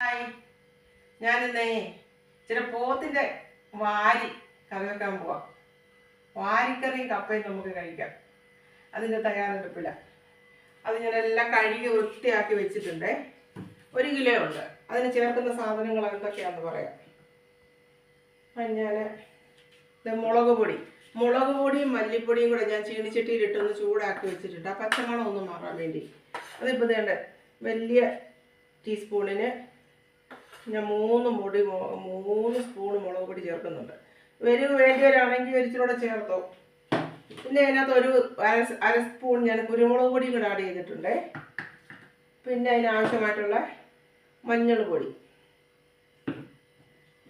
Hi. ഞാനിന്നേ ചില പോത്തിന്റെ വാരി കറി വെക്കാൻ പോവാം. വാരിക്കറിയും കപ്പയും നമുക്ക് കഴിക്കാം. അതിന്റെ തയ്യാറെടുപ്പില്ല അത് ഞാനെല്ലാം കഴുകി വൃത്തിയാക്കി വെച്ചിട്ടുണ്ട്. ഒരു കിലോ ഉണ്ട്. അതിന് ചേർക്കുന്ന സാധനങ്ങൾ എന്തൊക്കെയാണെന്ന് പറയാം. ഇത് മുളക് പൊടി. മുളക് പൊടിയും മല്ലിപ്പൊടിയും കൂടെ ഞാൻ ചീണിച്ചട്ടിയിലിട്ടൊന്ന് ചൂടാക്കി വെച്ചിട്ടുണ്ട്. ആ പച്ചമണം ഒന്ന് മാറാൻ വേണ്ടി. അതിപ്പോൾ വേണ്ട വലിയ ടീസ്പൂണിന് ഞാൻ മൂന്ന് മുടി മൂന്ന് സ്പൂൺ മുളക് പൊടി ചേർക്കുന്നുണ്ട്. എരിവ് വേണ്ടിയവരാണെങ്കിൽ ഒരിച്ചിലൂടെ ചേർത്തോ. പിന്നെ അതിനകത്ത് ഒരു അര അര സ്പൂൺ ഞാൻ കുരുമുളക് പൊടിയും കൂടെ ആഡ് ചെയ്തിട്ടുണ്ട്. പിന്നെ അതിനാവശ്യമായിട്ടുള്ള മഞ്ഞൾ പൊടി.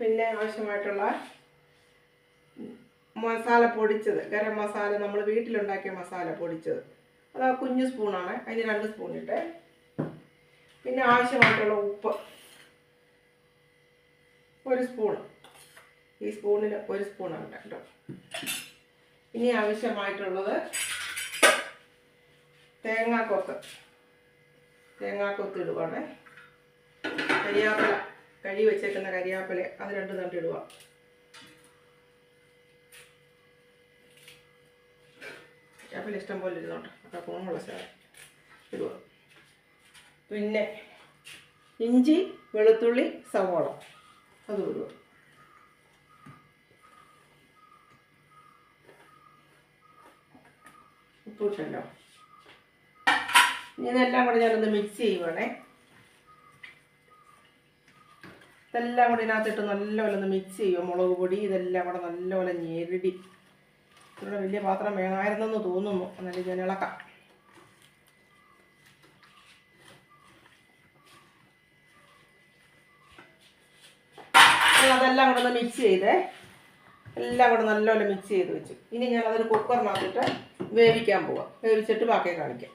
പിന്നെ ആവശ്യമായിട്ടുള്ള മസാല പൊടിച്ചത്. ഗരം മസാല നമ്മൾ വീട്ടിലുണ്ടാക്കിയ മസാല പൊടിച്ചത്. അത് ആ കുഞ്ഞു സ്പൂണാണ്. അതിന് രണ്ട് സ്പൂൺ ഇട്ട്. പിന്നെ ആവശ്യമായിട്ടുള്ള ഉപ്പ്. ഒരു സ്പൂൺ ഈ സ്പൂണിൽ ഒരു സ്പൂണാണ് കേട്ടോ. ഇനി ആവശ്യമായിട്ടുള്ളത് തേങ്ങാക്കൊത്ത്. തേങ്ങാക്കൊത്ത് ഇടുവാണ്. കരിയാപ്പില കഴുകി വെച്ചേക്കുന്ന കരിയാപ്പില അത് രണ്ട് തണ്ട് ഇടുക കരിയാപ്പില ഇഷ്ടം പോലെ ഇരുന്നോട്ടെ അപ്പോൾ കുണമുള്ള സാധനം ഇടുക പിന്നെ ഇഞ്ചി വെളുത്തുള്ളി സവോള. അത് ഇടുക ഉപ്പ് ഇട്ടല്ലോ ഇനി ഇതെല്ലാം കൂടെ ഞാനൊന്ന് മിക്സ് ചെയ്യുവാണേ. ഇതെല്ലാം കൂടി ഇതിനകത്തിട്ട് നല്ലപോലെ ഒന്ന് മിക്സ് ചെയ്യുക മുളക് പൊടി ഇതെല്ലാം കൂടെ നല്ലപോലെ ഞെരടി. ഇത്ര വലിയ പാത്രം വേണമായിരുന്നെന്ന് തോന്നുന്നു. എന്നാലും ഞാൻ ഇളക്കാം. അതെല്ലാം കൂടെ ഒന്ന് മിക്സ് ചെയ്തേ. എല്ലാം കൂടെ നല്ലപോലെ മിക്സ് ചെയ്ത് വെച്ചു. ഇനി ഞാൻ അതൊരു കുക്കറിനകത്തിട്ട് വേവിക്കാൻ പോവാം. വേവിച്ചിട്ട് ബാക്കി കാണിക്കാം.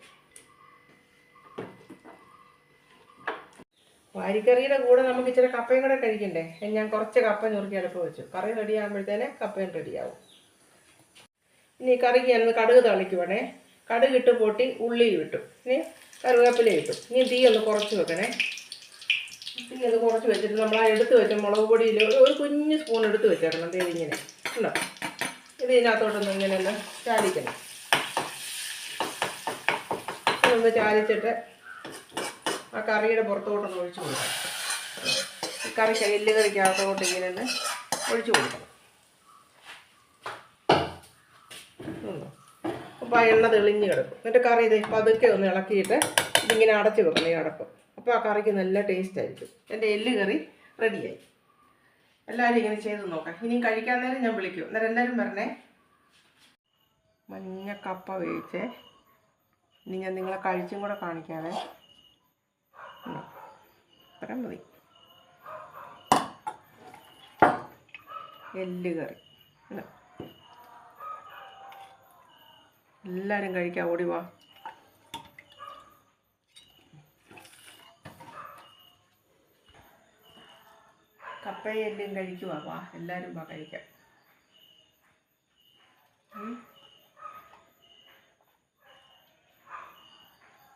വാരിക്കറിയുടെ കൂടെ നമുക്ക് ഇച്ചിരി കപ്പയും കൂടെ കഴിക്കണ്ടേ ഞാൻ കുറച്ച് കപ്പ ഞുറുക്കി അടുപ്പ് വെച്ചു. കറി റെഡി ആകുമ്പോഴത്തേനെ കപ്പയും റെഡിയാവും ഇനി കറിക്ക് ഞാൻ കടുക് തളിക്കുവാണേ. കടുക് ഇട്ട് പൊട്ടി ഉള്ളി വിട്ടു ഇനി കറിവേപ്പില ഇട്ടു. ഇനി തീ ഒന്ന് കുറച്ച് വെക്കണേ. തീ അത് കുറച്ച് വെച്ചിട്ട് നമ്മൾ ആ എടുത്ത് വെച്ച മുളക് പൊടിയിൽ ഒരു കുഞ്ഞ് സ്പൂൺ എടുത്ത് വെച്ചേക്കണം ദേ ഇങ്ങനെ ഉണ്ടോ ഇത് ഇതിനകത്തോട്ടൊന്ന് ഇങ്ങനെ ഒന്ന് ചാലിക്കണം. ഒന്ന് ചാലിച്ചിട്ട് ആ കറിയുടെ പുറത്തോട്ടൊന്ന് ഒഴിച്ചു കൊടുക്കണം. കറി കയ്യിൽ കറിക്കകത്തോട്ട് ഇങ്ങനെ ഒന്ന് ഒഴിച്ചു കൊടുക്കണം. അപ്പോൾ ആ എണ്ണ തെളിഞ്ഞ് കിടക്കും. എന്നിട്ട് കറി ഇത് പതുക്കെ ഒന്ന് ഇളക്കിയിട്ട് ഇതിങ്ങനെ അടച്ചു വെക്കണം ഈ അടപ്പ്. അപ്പോൾ ആ കറിക്ക് നല്ല ടേസ്റ്റ് ആയിരിക്കും. എന്റെ എല്ല് കറി റെഡിയായി എല്ലാവരും ഇങ്ങനെ ചെയ്ത് നോക്കാം. ഇനിയും കഴിക്കാൻ നേരം ഞാൻ വിളിക്കും. അന്നേരം എല്ലാവരും പറഞ്ഞേ മഞ്ഞ കപ്പ വേവിച്ചേ. ഇനി ഞാൻ നിങ്ങളെ കഴിച്ചും കൂടെ കാണിക്കാവേ. അത്രയും മതി. എല്ല് കറി. എല്ലാവരും കഴിക്കാം. ഓടി വാ. കപ്പയെല്ലാം കഴിക്കുവാ. വാ എല്ലാവരും വാ കഴിക്കാം.